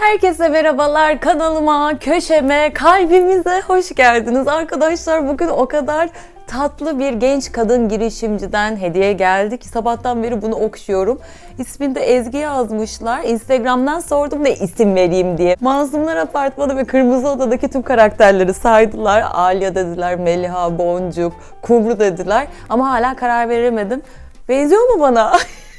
Herkese merhabalar kanalıma, köşeme, kalbimize hoş geldiniz. Arkadaşlar bugün o kadar tatlı bir genç kadın girişimciden hediye geldi ki sabahtan beri bunu okşuyorum. İsmini de Ezgi yazmışlar. Instagram'dan sordum ne isim vereyim diye. Mazlumlar Apartmanı ve Kırmızı Oda'daki tüm karakterleri saydılar. Alya dediler, Meliha, Boncuk, Kumru dediler. Ama hala karar veremedim. Benziyor mu bana?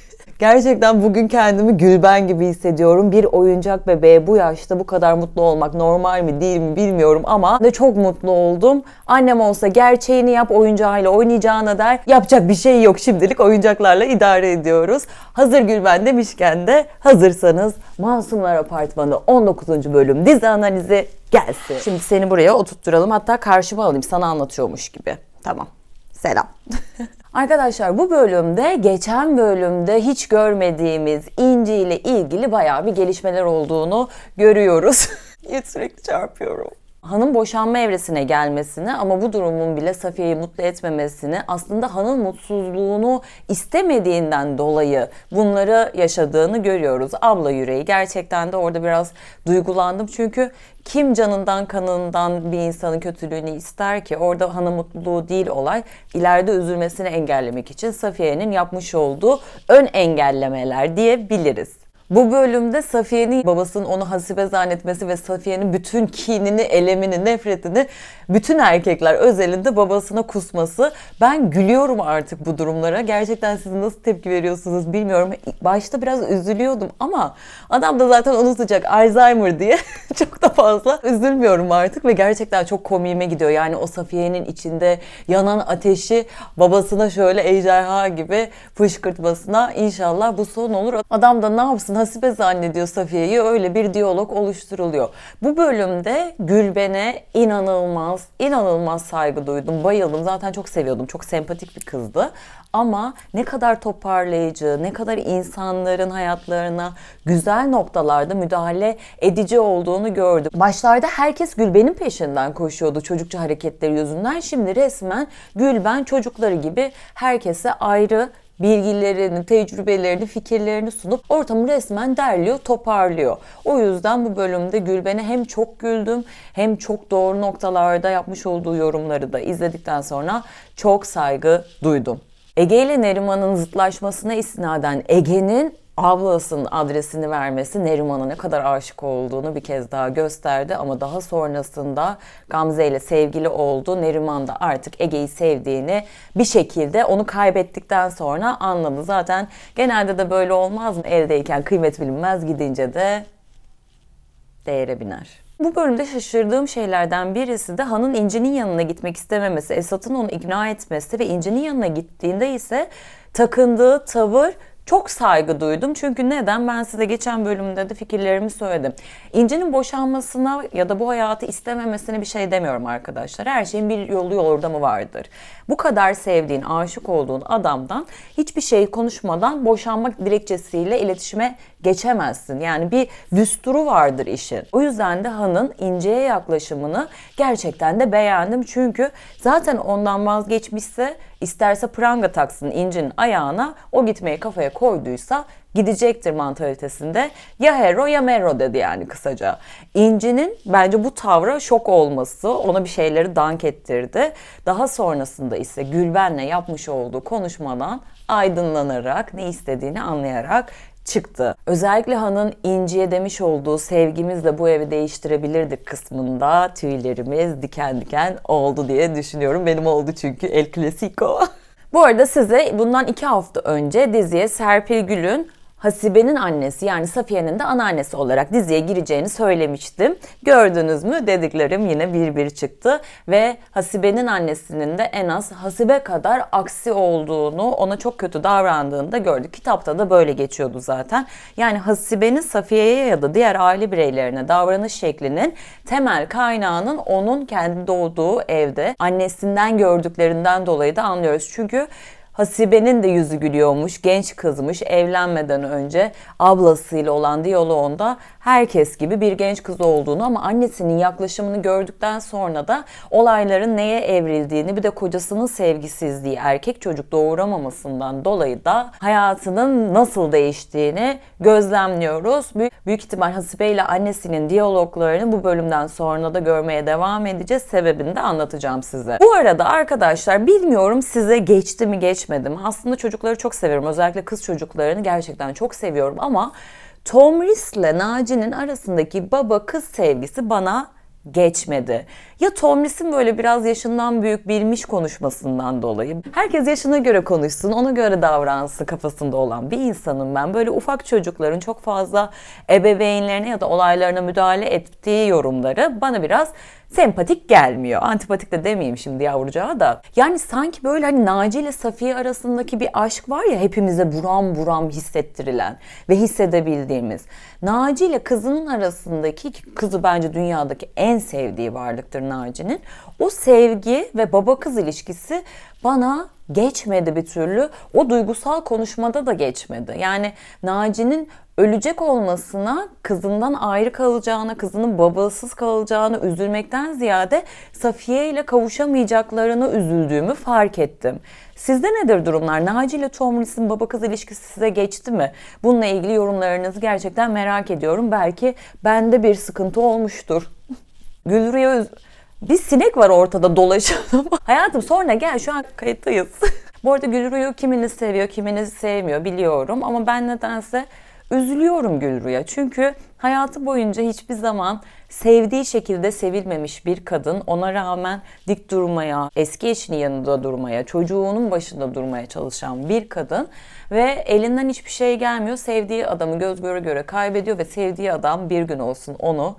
Gerçekten bugün kendimi Gülben gibi hissediyorum. Bir oyuncak bebeğe bu yaşta bu kadar mutlu olmak normal mi değil mi bilmiyorum ama de çok mutlu oldum. Annem olsa gerçeğini yap oyuncağıyla oynayacağına der. Yapacak bir şey yok şimdilik oyuncaklarla idare ediyoruz. Hazır Gülben demişken de hazırsanız Masumlar Apartmanı 19. bölüm dizi analizi gelsin. Şimdi seni buraya oturtturalım hatta karşıma alayım sana anlatıyormuş gibi. Tamam. Selam. Arkadaşlar bu bölümde geçen bölümde hiç görmediğimiz İnci ile ilgili bayağı bir gelişmeler olduğunu görüyoruz. Sürekli çarpıyorum? Han'ın boşanma evresine gelmesini ama bu durumun bile Safiye'yi mutlu etmemesini aslında Han'ın mutsuzluğunu istemediğinden dolayı bunları yaşadığını görüyoruz. Abla yüreği gerçekten de orada biraz duygulandım çünkü kim canından kanından bir insanın kötülüğünü ister ki? Orada Han'ın mutluluğu değil olay. ileride üzülmesini engellemek için Safiye'nin yapmış olduğu ön engellemeler diyebiliriz. Bu bölümde Safiye'nin babasının onu hasibe zannetmesi ve Safiye'nin bütün kinini, elemini, nefretini bütün erkekler özelinde babasına kusması. Ben gülüyorum artık bu durumlara. Gerçekten siz nasıl tepki veriyorsunuz bilmiyorum. Başta biraz üzülüyordum ama adam da zaten unutacak Alzheimer diye çok da fazla üzülmüyorum artık ve gerçekten çok komiğime gidiyor. Yani o Safiye'nin içinde yanan ateşi babasına şöyle ejderha gibi fışkırtmasına inşallah bu son olur. Adam da ne yapsın hasibe zannediyor Safiye'yi öyle bir diyalog oluşturuluyor. Bu bölümde Gülben'e inanılmaz, inanılmaz saygı duydum, bayıldım. Zaten çok seviyordum, çok sempatik bir kızdı. Ama ne kadar toparlayıcı, ne kadar insanların hayatlarına güzel noktalarda müdahale edici olduğunu gördüm. Başlarda herkes Gülben'in peşinden koşuyordu çocukça hareketleri yüzünden. Şimdi resmen Gülben çocukları gibi herkese ayrı bilgilerini, tecrübelerini, fikirlerini sunup ortamı resmen derliyor, toparlıyor. O yüzden bu bölümde Gülben'e hem çok güldüm hem çok doğru noktalarda yapmış olduğu yorumları da izledikten sonra çok saygı duydum. Ege ile Neriman'ın zıtlaşmasına istinaden Ege'nin ablasının adresini vermesi Neriman'a ne kadar aşık olduğunu bir kez daha gösterdi ama daha sonrasında Gamze ile sevgili oldu. Neriman da artık Ege'yi sevdiğini bir şekilde onu kaybettikten sonra anladı. Zaten genelde de böyle olmaz mı? Eldeyken kıymet bilinmez gidince de değere biner. Bu bölümde şaşırdığım şeylerden birisi de Han'ın İnci'nin yanına gitmek istememesi, Esat'ın onu ikna etmesi ve İnci'nin yanına gittiğinde ise takındığı tavır çok saygı duydum. Çünkü neden? Ben size geçen bölümde de fikirlerimi söyledim. İnci'nin boşanmasına ya da bu hayatı istememesine bir şey demiyorum arkadaşlar. Her şeyin bir yolu yordamı vardır. Bu kadar sevdiğin, aşık olduğun adamdan hiçbir şey konuşmadan boşanmak dilekçesiyle iletişime geçemezsin. Yani bir düsturu vardır işin. O yüzden de Han'ın İnci'ye yaklaşımını gerçekten de beğendim. Çünkü zaten ondan vazgeçmişse isterse pranga taksın İnci'nin ayağına o gitmeyi kafaya koyduysa gidecektir mantalitesinde. Ya hero ya mero dedi yani kısaca. İnci'nin bence bu tavra şok olması ona bir şeyleri dank ettirdi. Daha sonrasında ise Gülben'le yapmış olduğu konuşmadan aydınlanarak ne istediğini anlayarak çıktı. Özellikle Han'ın İnci'ye demiş olduğu sevgimizle bu evi değiştirebilirdik kısmında tüylerimiz diken diken oldu diye düşünüyorum. Benim oldu çünkü El Clasico. bu arada size bundan iki hafta önce diziye Serpil Gül'ün Hasibe'nin annesi yani Safiye'nin de anneannesi olarak diziye gireceğini söylemiştim. Gördünüz mü dediklerim yine bir bir çıktı ve Hasibe'nin annesinin de en az Hasibe kadar aksi olduğunu, ona çok kötü davrandığını da gördük. Kitapta da böyle geçiyordu zaten. Yani Hasibe'nin Safiye'ye ya da diğer aile bireylerine davranış şeklinin temel kaynağının onun kendi doğduğu evde annesinden gördüklerinden dolayı da anlıyoruz. Çünkü Hasibe'nin de yüzü gülüyormuş, genç kızmış, evlenmeden önce ablasıyla olan diyaloğunda herkes gibi bir genç kız olduğunu ama annesinin yaklaşımını gördükten sonra da olayların neye evrildiğini bir de kocasının sevgisizliği, erkek çocuk doğuramamasından dolayı da hayatının nasıl değiştiğini gözlemliyoruz. Büyük, büyük ihtimal Hasibe ile annesinin diyaloglarını bu bölümden sonra da görmeye devam edeceğiz. Sebebini de anlatacağım size. Bu arada arkadaşlar bilmiyorum size geçti mi geçmedi mi? Aslında çocukları çok seviyorum. Özellikle kız çocuklarını gerçekten çok seviyorum ama Tom Riss ile Naci'nin arasındaki baba kız sevgisi bana geçmedi. Ya Tom Riss'in böyle biraz yaşından büyük bilmiş konuşmasından dolayı. Herkes yaşına göre konuşsun, ona göre davransın kafasında olan bir insanım ben. Böyle ufak çocukların çok fazla ebeveynlerine ya da olaylarına müdahale ettiği yorumları bana biraz sempatik gelmiyor. Antipatik de demeyeyim şimdi yavrucağa da. Yani sanki böyle hani Naci ile Safiye arasındaki bir aşk var ya hepimize buram buram hissettirilen ve hissedebildiğimiz. Naci ile kızının arasındaki ki kızı bence dünyadaki en sevdiği varlıktır Naci'nin. O sevgi ve baba kız ilişkisi bana geçmedi bir türlü. O duygusal konuşmada da geçmedi. Yani Naci'nin ölecek olmasına, kızından ayrı kalacağına, kızının babasız kalacağını üzülmekten ziyade Safiye ile kavuşamayacaklarını üzüldüğümü fark ettim. Sizde nedir durumlar? Naci ile Tom Riss'in baba kız ilişkisi size geçti mi? Bununla ilgili yorumlarınızı gerçekten merak ediyorum. Belki bende bir sıkıntı olmuştur. Gülrü'ye üz- bir sinek var ortada dolaşan Hayatım sonra gel şu an kayıttayız. Bu arada Gülru'yu kiminiz seviyor, kiminiz sevmiyor biliyorum. Ama ben nedense üzülüyorum Gülru'ya. Çünkü hayatı boyunca hiçbir zaman sevdiği şekilde sevilmemiş bir kadın ona rağmen dik durmaya, eski eşinin yanında durmaya, çocuğunun başında durmaya çalışan bir kadın ve elinden hiçbir şey gelmiyor. Sevdiği adamı göz göre göre kaybediyor ve sevdiği adam bir gün olsun onu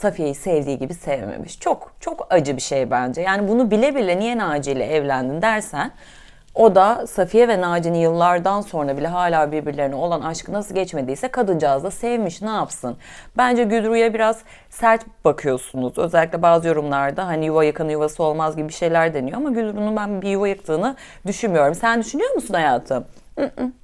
Safiye'yi sevdiği gibi sevmemiş. Çok çok acı bir şey bence. Yani bunu bile bile niye Naci ile evlendin dersen o da Safiye ve Naci'nin yıllardan sonra bile hala birbirlerine olan aşkı nasıl geçmediyse kadıncağız da sevmiş ne yapsın. Bence Gülru'ya biraz sert bakıyorsunuz. Özellikle bazı yorumlarda hani yuva yıkanın yuvası olmaz gibi şeyler deniyor ama Gülru'nun ben bir yuva yıktığını düşünmüyorum. Sen düşünüyor musun hayatım?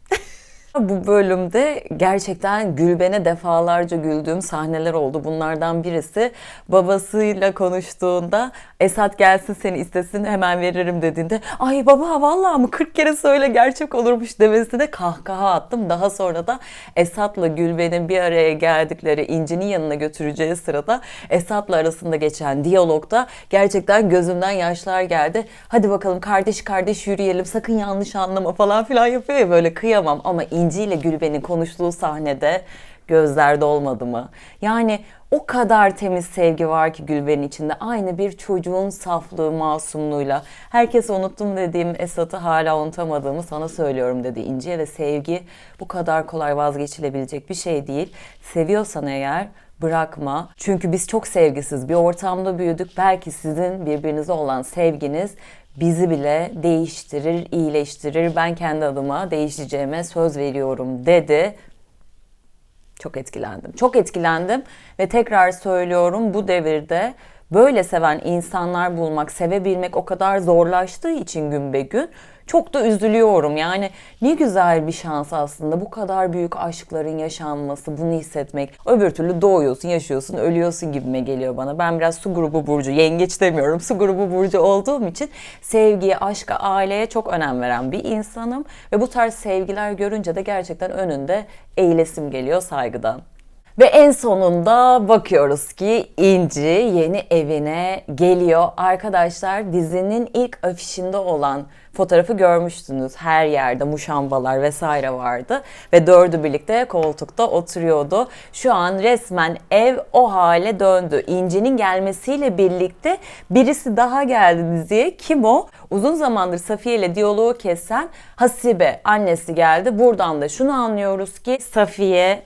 Bu bölümde gerçekten Gülben'e defalarca güldüğüm sahneler oldu. Bunlardan birisi babasıyla konuştuğunda Esat gelsin seni istesin hemen veririm dediğinde ay baba vallahi mı 40 kere söyle gerçek olurmuş demesine kahkaha attım. Daha sonra da Esat'la Gülben'in bir araya geldikleri İnci'nin yanına götüreceği sırada Esat'la arasında geçen diyalogda gerçekten gözümden yaşlar geldi. Hadi bakalım kardeş kardeş yürüyelim sakın yanlış anlama falan filan yapıyor ya böyle kıyamam ama İnci ile Gülben'in konuştuğu sahnede gözlerde olmadı mı? Yani o kadar temiz sevgi var ki Gülben'in içinde. Aynı bir çocuğun saflığı, masumluğuyla. Herkes unuttum dediğim Esat'ı hala unutamadığımı sana söylüyorum dedi İnci'ye ve sevgi bu kadar kolay vazgeçilebilecek bir şey değil. Seviyorsan eğer bırakma. Çünkü biz çok sevgisiz bir ortamda büyüdük. Belki sizin birbirinize olan sevginiz bizi bile değiştirir, iyileştirir. Ben kendi adıma değişeceğime söz veriyorum dedi. Çok etkilendim. Çok etkilendim ve tekrar söylüyorum bu devirde böyle seven insanlar bulmak, sevebilmek o kadar zorlaştığı için gün be gün çok da üzülüyorum. Yani ne güzel bir şans aslında bu kadar büyük aşkların yaşanması, bunu hissetmek. Öbür türlü doğuyorsun, yaşıyorsun, ölüyorsun gibime geliyor bana. Ben biraz su grubu burcu, yengeç demiyorum, su grubu burcu olduğum için sevgiye, aşka, aileye çok önem veren bir insanım. Ve bu tarz sevgiler görünce de gerçekten önünde eğilesim geliyor saygıdan. Ve en sonunda bakıyoruz ki İnci yeni evine geliyor. Arkadaşlar dizinin ilk afişinde olan fotoğrafı görmüştünüz. Her yerde muşambalar vesaire vardı. Ve dördü birlikte koltukta oturuyordu. Şu an resmen ev o hale döndü. İnci'nin gelmesiyle birlikte birisi daha geldi diziye. Kim o? Uzun zamandır Safiye ile diyaloğu kesen Hasibe annesi geldi. Buradan da şunu anlıyoruz ki Safiye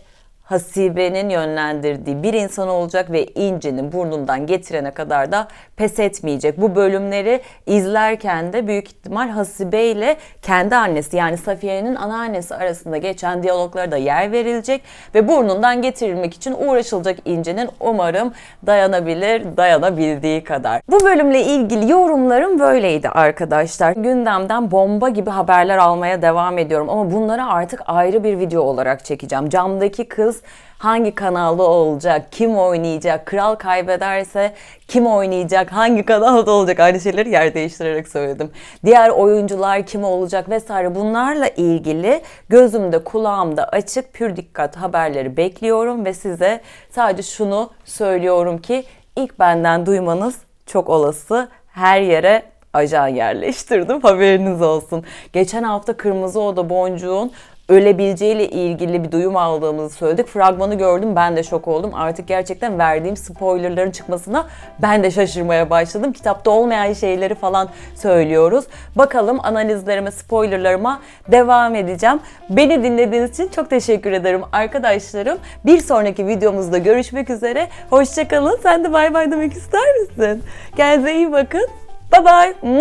Hasibe'nin yönlendirdiği bir insan olacak ve İnci'nin burnundan getirene kadar da pes etmeyecek. Bu bölümleri izlerken de büyük ihtimal Hasibe ile kendi annesi yani Safiye'nin anneannesi arasında geçen diyaloglara da yer verilecek ve burnundan getirilmek için uğraşılacak İnci'nin umarım dayanabilir, dayanabildiği kadar. Bu bölümle ilgili yorumlarım böyleydi arkadaşlar. Gündemden bomba gibi haberler almaya devam ediyorum ama bunları artık ayrı bir video olarak çekeceğim. Camdaki kız hangi kanalda olacak, kim oynayacak, kral kaybederse kim oynayacak, hangi kanalda olacak aynı şeyleri yer değiştirerek söyledim. Diğer oyuncular kim olacak vesaire bunlarla ilgili gözümde kulağımda açık pür dikkat haberleri bekliyorum ve size sadece şunu söylüyorum ki ilk benden duymanız çok olası her yere ajan yerleştirdim haberiniz olsun. Geçen hafta Kırmızı Oda Boncuğun ölebileceğiyle ilgili bir duyum aldığımızı söyledik. Fragmanı gördüm ben de şok oldum. Artık gerçekten verdiğim spoilerların çıkmasına ben de şaşırmaya başladım. Kitapta olmayan şeyleri falan söylüyoruz. Bakalım analizlerime, spoilerlarıma devam edeceğim. Beni dinlediğiniz için çok teşekkür ederim arkadaşlarım. Bir sonraki videomuzda görüşmek üzere. Hoşçakalın. Sen de bay bay demek ister misin? Kendinize iyi bakın. Bye bye.